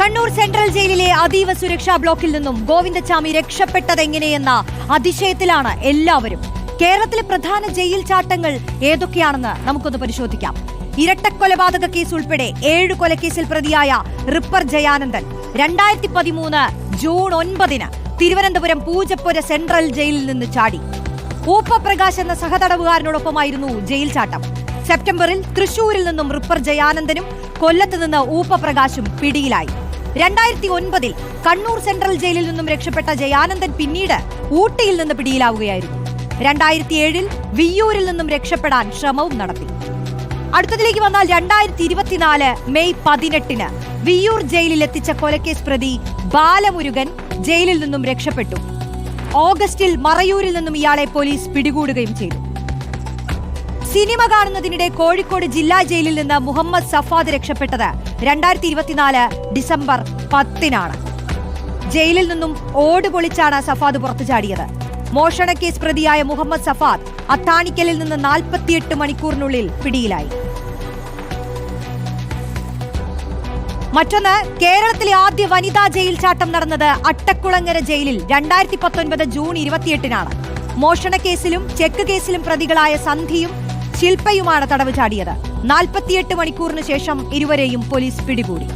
Kannur central ജയിലിലെ അതീവ സുരക്ഷാ ബ്ലോക്കിൽ നിന്നും ഗോവിന്ദച്ചാമി രക്ഷപ്പെട്ടതെങ്ങനെയെന്ന അതിശയത്തിലാണ് എല്ലാവരും. കേരളത്തിലെ പ്രധാന ജയിൽ ചാട്ടങ്ങൾ ഏതൊക്കെയാണെന്ന് നമുക്കൊന്ന് പരിശോധിക്കാം. ഇരട്ടക്കൊലപാതക കേസ് ഉൾപ്പെടെ ഏഴ് കൊലക്കേസിൽ പ്രതിയായ റിപ്പർ ജയാനന്ദൻ രണ്ടായിരത്തി പതിമൂന്ന് ജൂൺ ഒൻപതിന് തിരുവനന്തപുരം പൂജപ്പുര സെൻട്രൽ ജയിലിൽ നിന്ന് ചാടി. ഊപ്പപ്രകാശ് എന്ന സഹതടവുകാരനോടൊപ്പമായിരുന്നു ജയിൽ ചാട്ടം. സെപ്റ്റംബറിൽ തൃശൂരിൽ നിന്നും റിപ്പർ ജയാനന്ദനും കൊല്ലത്ത് നിന്ന് ഊപ്പപ്രകാശും പിടിയിലായി. രണ്ടായിരത്തി ഒൻപതിൽ കണ്ണൂർ സെൻട്രൽ ജയിലിൽ നിന്നും രക്ഷപ്പെട്ട ജയാനന്ദൻ പിന്നീട് ഊട്ടിയിൽ നിന്ന് പിടിയിലാവുകയായിരുന്നു. രണ്ടായിരത്തി ഏഴിൽ വിയ്യൂരിൽ നിന്നും രക്ഷപ്പെടാൻ ശ്രമവും നടത്തി. അടുത്തതിലേക്ക് വന്നാൽ രണ്ടായിരത്തി ഇരുപത്തിനാല് മെയ് പതിനെട്ടിന് വിയ്യൂർ ജയിലിൽ എത്തിച്ച കൊലക്കേസ് പ്രതി ബാലമുരുകൻ ജയിലിൽ നിന്നും രക്ഷപ്പെട്ടു. ഓഗസ്റ്റിൽ മറയൂരിൽ നിന്നും ഇയാളെ പോലീസ് പിടികൂടുകയും ചെയ്തു. സിനിമ കാണുന്നതിനിടെ കോഴിക്കോട് ജില്ലാ ജയിലിൽ നിന്ന് മുഹമ്മദ് സഫാദ് രക്ഷപ്പെട്ടത്. രണ്ടായിരത്തി ഇരുപത്തിനാല് ഡിസംബർ പത്തിനാണ്. ജയിലിൽ നിന്നും ഓട് പൊളിച്ചാണ് സഫാദ് പുറത്തു ചാടിയത്. കേസ് പ്രതിയായ മുഹമ്മദ് സഫാദ് അത്താണിക്കലിൽ നിന്ന് നാൽപ്പത്തിയെട്ട് മണിക്കൂറിനുള്ളിൽ പിടിയിലായി. മറ്റൊന്ന് കേരളത്തിലെ ആദ്യ വനിതാ ജയിൽ ചാട്ടം നടന്നത് അട്ടക്കുളങ്ങര ജയിലിൽ രണ്ടായിരത്തി പത്തൊൻപത് ജൂൺ ഇരുപത്തിയെട്ടിനാണ്. മോഷണക്കേസിലും ചെക്ക് കേസിലും പ്രതികളായ സന്ധിയും ശില്പയുമാണ് തടവ് ചാടിയത്. നാൽപ്പത്തിയെട്ട് മണിക്കൂറിന് ശേഷം ഇരുവരെയും പോലീസ് പിടികൂടി.